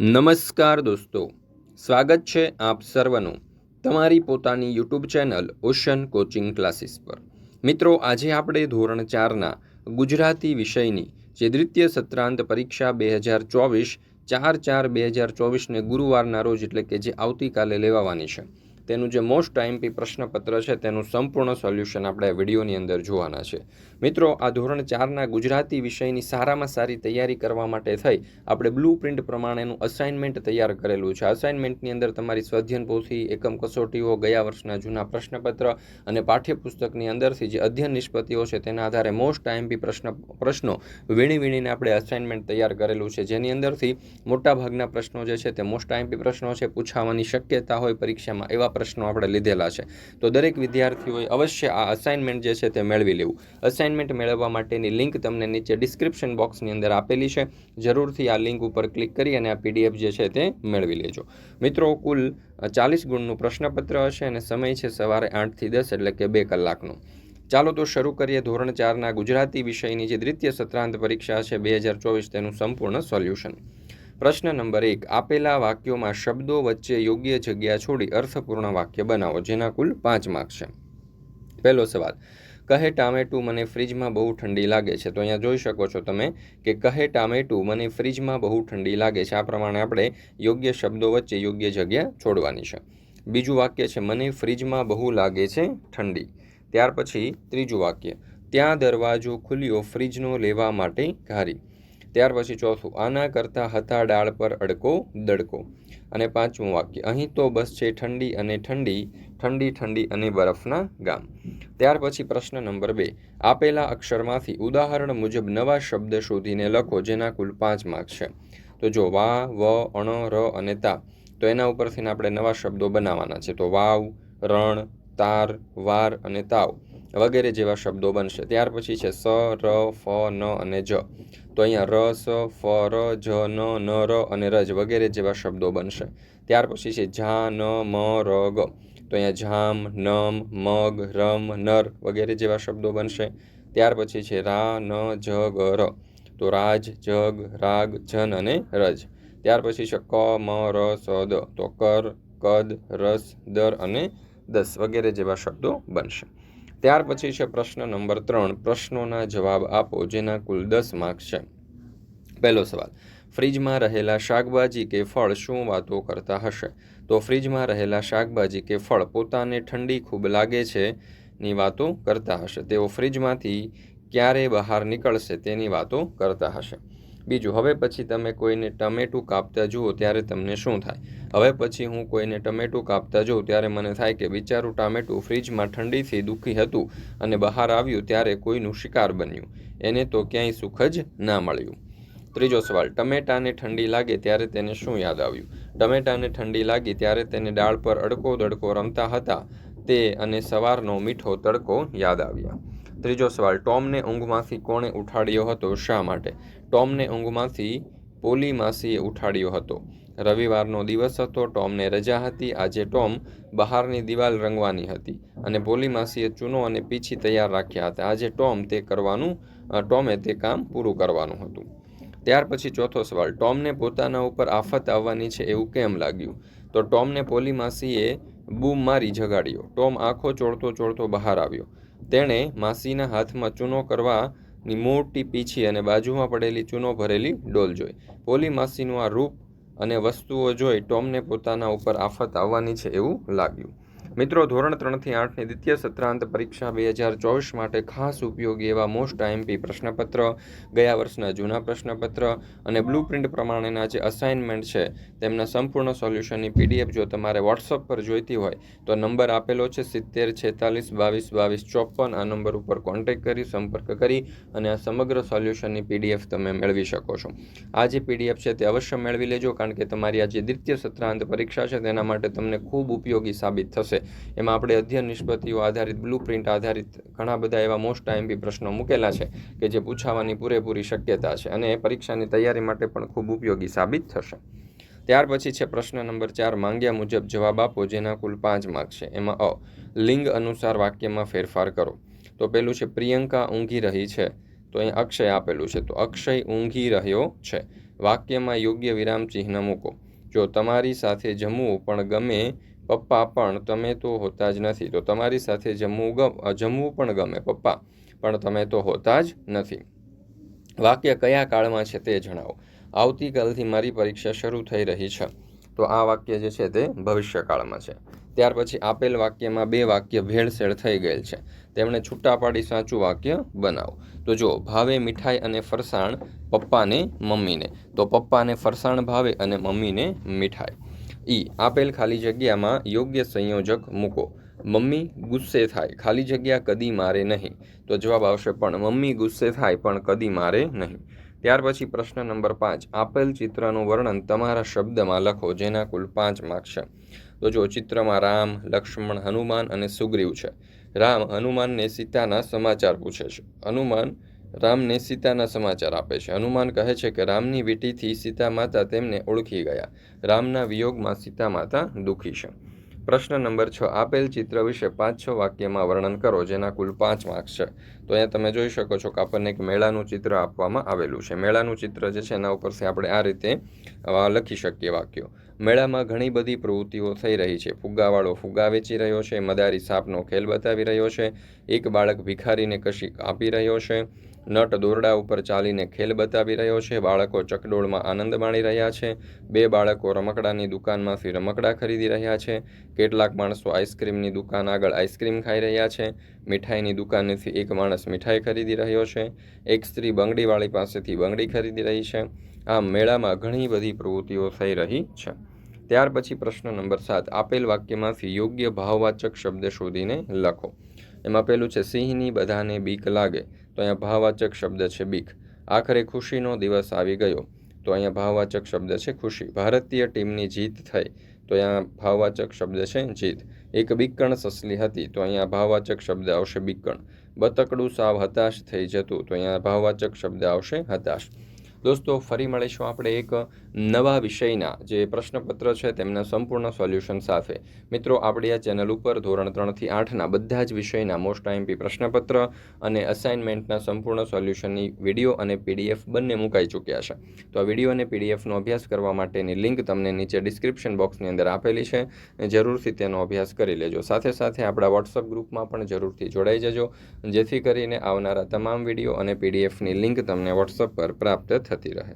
નમસ્કાર દોસ્તો. સ્વાગત છે આપ સર્વનું તમારી પોતાની YouTube channel ocean coaching classes પર. મિત્રો, આજે આપણે ધોરણ ચારના ગુજરાતી વિષયની જે દ્વિતીય સત્રાંત પરીક્ષા બે હજાર ચોવીસ, ચાર ચાર બે હજાર ચોવીસને ગુરુવારના રોજ એટલે કે જે આવતીકાલે લેવાવાની છે તેનું જે મોસ્ટ આઈએમપી પ્રશ્નપત્ર છે, તેનું સંપૂર્ણ સોલ્યુશન આપણે વિડીયોની અંદર જોવાના છે. મિત્રો, આ ધોરણ ચારના ગુજરાતી વિષયની સારામાં સારી તૈયારી કરવા માટે થઈ. આપણે બ્લુ પ્રિન્ટ પ્રમાણેનું અસાઇનમેન્ટ તૈયાર કરેલું છે. અસાઇનમેન્ટની અંદર તમારી સ્વાધ્યન પોથી, એકમ કસોટીઓ, ગયા વર્ષના જૂના પ્રશ્નપત્ર અને પાઠ્યપુસ્તકની અંદરથી જે અધ્યયન નિષ્પત્તિઓ છે, તેના આધારે મોસ્ટ આઈએમપી પ્રશ્ન, પ્રશ્નો વીણી વીણીને આપણે અસાઇનમેન્ટ તૈયાર કરેલું છે. જેની અંદરથી મોટાભાગના પ્રશ્નો જે છે, તે મોસ્ટ આઈએમપી પ્રશ્નો છે. પૂછાવાની શક્યતા હોય પરીક્ષામાં એવા પ્રશ્નો આપણે લીધેલા છે. તો દરેક વિદ્યાર્થીઓએ અવશ્ય આ અસાઇનમેન્ટ જે છે તે મેળવી લેવું. અસાઇનમેન્ટ મેળવવા માટેની લિંક તમને નીચે ડિસ્ક્રિપ્શન બોક્સની અંદર આપેલી છે. જરૂરથી આ લિંક ઉપર ક્લિક કરી અને આ પીડીએફ જે છે તે મેળવી લેજો. મિત્રો, કુલ ચાલીસ ગુણનું પ્રશ્નપત્ર હશે અને સમય છે સવારે આઠથી દસ એટલે કે બે કલાકનો. ચાલો તો શરૂ કરીએ. ધોરણ ચારના ગુજરાતી વિષયની જે દ્વિતીય સત્રાંત પરીક્ષા છે, બે હજાર ચોવીસ તેનું સંપૂર્ણ સોલ્યુશન પ્રશ્ન નંબર એક, આપેલા વાક્યોમાં શબ્દો વચ્ચે યોગ્ય જગ્યા છોડી અર્થપૂર્ણ વાક્ય બનાવો, જેના કુલ પાંચ માર્ક છે. પહેલો સવાલ, કહે ટામેટું, મને ફ્રીજમાં બહુ ઠંડી લાગે છે. તો અહીંયા જોઈ શકો છો તમે કે કહે ટામેટું, મને ફ્રીજમાં બહુ ઠંડી લાગે છે. આ પ્રમાણે આપણે યોગ્ય શબ્દો વચ્ચે યોગ્ય જગ્યા છોડવાની છે. બીજું વાક્ય છે, મને ફ્રીજમાં બહુ લાગે છે ઠંડી. ત્યાર પછી ત્રીજું વાક્ય, ત્યાં દરવાજો ખુલ્યો ફ્રીજનો લેવા માટે ઘારી ત્યાર પછી ચોથું, આના કરતાં હતા ડાળ પર અડકો, દડકો. અને પાંચમું વાક્ય, અહીં તો બસ છે ઠંડી અને ઠંડી ઠંડી ઠંડી અને બરફના ગામ. ત્યાર પછી પ્રશ્ન નંબર બે, આપેલા અક્ષરમાંથી ઉદાહરણ મુજબ નવા શબ્દ શોધીને લખો જેના કુલ પાંચ માર્ક છે. તો જો વા, વ, અણ, ર અને તા, તો એના ઉપરથી આપણે નવા શબ્દો બનાવવાના છે. તો વાવ, રણ, તાર, વાર અને તાવ. વગેરે જેવા શબ્દો બનશે. ત્યાર પછી છે સ, ર, ફ, ન અને જ. તો અહીંયા ર, સ, ફ, ર, જ, ન ન, ર અને રજ વગેરે જેવા શબ્દો બનશે. ત્યાર પછી છે ઝા ન, મ, ર, ગ. તો અહીંયા જામ, નમ, મગ, રમ, નર વગેરે જેવા શબ્દો બનશે. ત્યાર પછી છે રા, ન, જ, ગ, ર. તો રાજ, જગ, રાગ, જન અને રજ. ત્યાર પછી છે ક, મ, ર, સ, દ. તો કર, કદ, રસ, દર અને દસ વગેરે જેવા શબ્દો બનશે. ત્યાર પછી છે પ્રશ્ન નંબર ત્રણ. પ્રશ્નોના જવાબ આપો, જેના કુલ દસ માર્ક્સ છે. પહેલો સવાલ, ફ્રીજમાં રહેલા શાકભાજી કે ફળ શું વાતો કરતા હશે? તો ફ્રીજમાં રહેલા શાકભાજી કે ફળ પોતાને ઠંડી ખૂબ લાગે છે ની વાતો કરતા હશે. તેઓ ફ્રીજમાંથી ક્યારે બહાર નીકળશે તેની વાતો કરતા હશે. બીજું, હવે પછી તમે કોઈને ટમેટું કાપતા જુઓ ત્યારે તમને શું થાય? હવે પછી હું કોઈને ટમેટું કાપતા જોઉં ત્યારે મને થાય કે બિચારું ટામેટું ફ્રીજમાં ઠંડીથી દુઃખી હતું અને બહાર આવ્યું ત્યારે કોઈનું શિકાર બન્યું. એને તો ક્યાંય સુખ જ ના મળ્યું. ત્રીજો સવાલ, ટમેટાને ઠંડી લાગે ત્યારે તેને શું યાદ આવ્યું? ટમેટાને ઠંડી લાગી ત્યારે તેને ડાળ પર અડકો દડકો રમતા હતા તે અને સવારનો મીઠો તડકો યાદ આવ્યા. ત્રીજો સવાલ, ટોમને ઊંઘમાંથી કોણે ઉઠાડ્યો હતો શા માટે? ટોમને ઊંઘમાંથી પોલી માસીએ ઉઠાડ્યો હતો. રવિવારનો દિવસ હતો, ટોમને રજા હતી, આજે ટોમ બહારની દિવાલ રંગવાની હતી અને પોલી માસીએ ચૂનો અને પીછી તૈયાર રાખ્યા હતા. આજે ટોમ તે કરવાનું ટોમે તે કામ પૂરું કરવાનું હતું. ત્યાર પછી ચોથો સવાલ, ટોમને પોતાના ઉપર આફત આવવાની છે એવું કેમ લાગ્યું? તો ટોમને પોલી માસીએ બૂમ મારી જગાડ્યો. ટોમ આંખો ચોળતો ચોળતો બહાર આવ્યો. તેણે માસીના હાથમાં ચૂનો કરવાની મોટી પીછી અને બાજુમાં પડેલી ચૂનો ભરેલી ડોલ જોઈ. પોલી માસીનું આ રૂપ અને વસ્તુઓ જોઈ ટોમને પોતાના ઉપર આફત આવવાની છે એવું લાગ્યું. મિત્રો, ધોરણ ત્રણથી આઠની દ્વિતીય સત્રાંત પરીક્ષા બે હજાર ચોવીસ માટે ખાસ ઉપયોગી એવા મોસ્ટ આઈએમપી પ્રશ્નપત્ર, ગયા વર્ષના જૂના પ્રશ્નપત્ર અને બ્લુ પ્રિન્ટ પ્રમાણેના જે અસાઇનમેન્ટ છે, તેમના સંપૂર્ણ સોલ્યુશનની પીડીએફ જો તમારે વોટ્સઅપ પર જોઈતી હોય, તો નંબર આપેલો છે સિત્તેર, છેતાલીસ, બાવીસ બાવીસ, ચોપન. આ નંબર ઉપર કોન્ટેક્ટ કરી, સંપર્ક કરી અને આ સમગ્ર સોલ્યુશનની પીડીએફ તમે મેળવી શકો છો. આ જે પીડીએફ છે તે અવશ્ય મેળવી લેજો, કારણ કે તમારી આ જે દ્વિતીય સત્રાંત પરીક્ષા છે, તેના માટે તમને ખૂબ ઉપયોગી સાબિત થશે. એમાં આપણે અધ્યયન નિષ્પતિઓ આધારિત બ્લુ પ્રિન્ટ આધારિત ઘણા બધા એવા મોસ્ટ આઈએમપી પ્રશ્નો મૂકેલા છે કે જે પૂછાવાની પૂરેપૂરી શક્યતા છે અને પરીક્ષાની તૈયારી માટે પણ ખૂબ ઉપયોગી સાબિત થશે. ત્યાર પછી છે પ્રશ્ન નંબર ચાર, માંગ્યા મુજબ જવાબ આપો, જેના કુલ પાંચ માર્ક છે. એમાં અ, લિંગ અનુસાર વાક્યમાં ફેરફાર કરો. તો પેલું છે, પ્રિયંકા ઊંઘી રહી છે. તો અહીં અક્ષય આપેલું છે. તો અક્ષય ઊંઘી રહ્યો છે. વાક્યમાં યોગ્ય વિરામ ચિહ્ન મૂકો. જો તમારી સાથે જમવું પણ ગમે પપ્પા પણ તમે તો હોતા જ નથી. તો તમારી સાથે જમવું ગમ જમવું પણ ગમે પપ્પા, પણ તમે તો હોતા જ નથી. વાક્ય કયા કાળમાં છે તે જણાવો. આવતીકાલથી મારી પરીક્ષા શરૂ થઈ રહી છે. તો આ વાક્ય જે છે તે ભવિષ્યકાળમાં છે. ત્યાર પછી આપેલ વાક્યમાં બે વાક્ય ભેળસેળ થઈ ગયેલ છે. તેમણે છૂટા પાડી સાચું વાક્ય બનાવો. તો જો ભાવે મીઠાઈ અને ફરસાણ પપ્પાને મમ્મીને. તો પપ્પાને ફરસાણ ભાવે અને મમ્મીને મીઠાઈ. ઈ આપેલ ખાલી જગ્યામાં યોગ્ય સંયોજક મૂકો. મમ્મી, ગુસ્સે થાય. ખાલી જગ્યા કદી મારે નહીં. તો જવાબ આવશે પણ મમ્મી, ગુસ્સે થાય પણ કદી મારે નહીં. ત્યાર પછી પ્રશ્ન નંબર પાંચ. આપેલ ચિત્રનું વર્ણન તમારા શબ્દમાં લખો, જેના કુલ પાંચ માર્ક છે. તો જો ચિત્રમાં રામ, લક્ષ્મણ, હનુમાન અને સુગ્રીવ છે. રામ હનુમાનને સીતાના સમાચાર પૂછે છે. હનુમાન રામને સીતાના સમાચાર આપે છે. હનુમાન કહે છે કે રામની વીટીથી સીતા માતા તેમને ઓળખી ગયા. રામના વિયોગમાં સીતા માતા દુઃખી છે. પ્રશ્ન નંબર છ, આપેલ ચિત્ર વિશે પાંચ છ વાક્યમાં વર્ણન કરો, જેના કુલ પાંચ માર્ક્સ છે. તો અહીંયા તમે જોઈ શકો છો કે આપણને એક મેળાનું ચિત્ર આપવામાં આવેલું છે. મેળાનું ચિત્ર જે છે એના ઉપરથી આપણે આ રીતે લખી શકીએ વાક્યો. મેળામાં ઘણી બધી પ્રવૃત્તિઓ થઈ રહી છે. ફુગ્ગાવાળો ફુગ્ગા વેચી રહ્યો છે, મદારી સાપનો ખેલ બતાવી રહ્યો છે, એક બાળક ભિખારીને કશીક આપી રહ્યો છે નટ દોરડા ઉપર ચાલીને ખેલ બતાવી રહ્યો છે. બાળકો ચકડોળમાં આનંદ માણી રહ્યા છે. બે બાળકો રમકડાની દુકાનમાંથી રમકડા ખરીદી રહ્યા છે. કેટલાક માણસો આઈસ્ક્રીમની દુકાન આગળ આઈસ્ક્રીમ ખાઈ રહ્યા છે. મીઠાઈની દુકાનેથી એક માણસ મીઠાઈ ખરીદી રહ્યો છે. એક સ્ત્રી બંગડીવાળી પાસેથી બંગડી ખરીદી રહી છે. આમ મેળામાં ઘણી બધી પ્રવૃત્તિઓ થઈ રહી છે. ત્યાર પછી પ્રશ્ન નંબર સાત, આપેલ વાક્યમાંથી યોગ્ય ભાવવાચક શબ્દ શોધીને લખો. એમાં પેલું છે, સિંહની બધાને બીક લાગે. તો અહીંયા ભાવવાચક શબ્દ છે બીક. આખરે ખુશીનો દિવસ આવી ગયો. તો અહીંયા ભાવવાચક શબ્દ છે ખુશી. ભારતીય ટીમની જીત થઈ. તો અહીંયા ભાવવાચક શબ્દ છે જીત. એક બીકણ સસલી હતી. તો અહીંયા ભાવવાચક શબ્દ આવશે બીકણ બતકડું સાવ હતાશ થઈ જતું. તો અહીંયા ભાવવાચક શબ્દ આવશે હતાશ. દોસ્તો, ફરી મળીશું આપણે એક નવા વિષયના જે પ્રશ્નપત્ર છે તેમના સંપૂર્ણ સોલ્યુશન સાથે. મિત્રો, આપણી આ ચેનલ ઉપર ધોરણ ત્રણથી આઠના બધા જ વિષયના મોસ્ટ આઈએમપી પ્રશ્નપત્ર અને અસાઇનમેન્ટના સંપૂર્ણ સોલ્યુશનની વીડિયો અને પીડીએફ બંને મુકાઈ ચૂક્યા છે. તો આ વીડિયો અને પીડીએફનો અભ્યાસ કરવા માટેની લિંક તમને નીચે ડિસ્ક્રિપ્શન બોક્સની અંદર આપેલી છે. જરૂરથી તેનો અભ્યાસ કરી લેજો. સાથે સાથે આપણા વોટ્સઅપ ગ્રુપમાં પણ જરૂરથી જોડાઈ જજો. જેથી કરીને આવનારા તમામ વીડિયો અને પીડીએફની લિંક તમને વોટ્સઅપ પર પ્રાપ્ત થતી રહે.